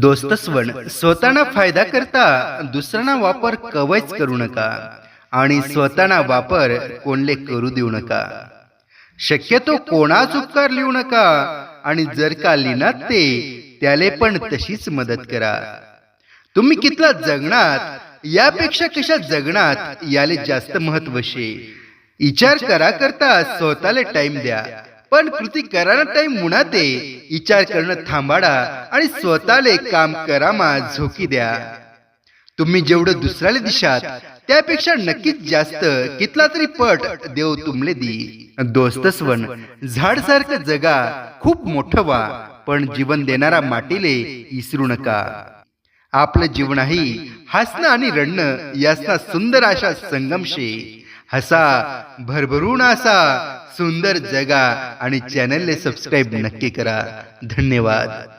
दोस्तस्वण स्वतःना फायदा करता दुसऱ्यांना वापर कवच करू नका आणि स्वतःना वापर कोणले करू देऊ नका. शक्यतो कोणाच उपकार लिहू नका आणि जर का लिहिनात ते त्याले पण तशीच मदत करा. तुम्ही कितला जगणार? यापेक्षा कशा जगणार? याले जास्त महत्त्व शे. विचार करा करता स्वतःला टाइम द्या. पण कृती कराना टाइम मुना ते विचार करणं थांबाडा आणि स्वतःले काम करामा झोकी द्या. तुम्ही जेवढं दुसऱ्याला दिशात त्यापेक्षा नक्कीच जास्त कितला तरी पट देव तुमले दी. दोस्तस्वन झाड सारखं जगा खूप मोठं व्हा पण जीवन देणारा माटीले इसरू नका. आपलं जीवनही हसणं आणि रडणं यासना सुंदर अशा संगमशे. हसा भरभरून असा सुंदर जगा आणि चॅनलने सबस्क्राईब नक्की करा. धन्यवाद.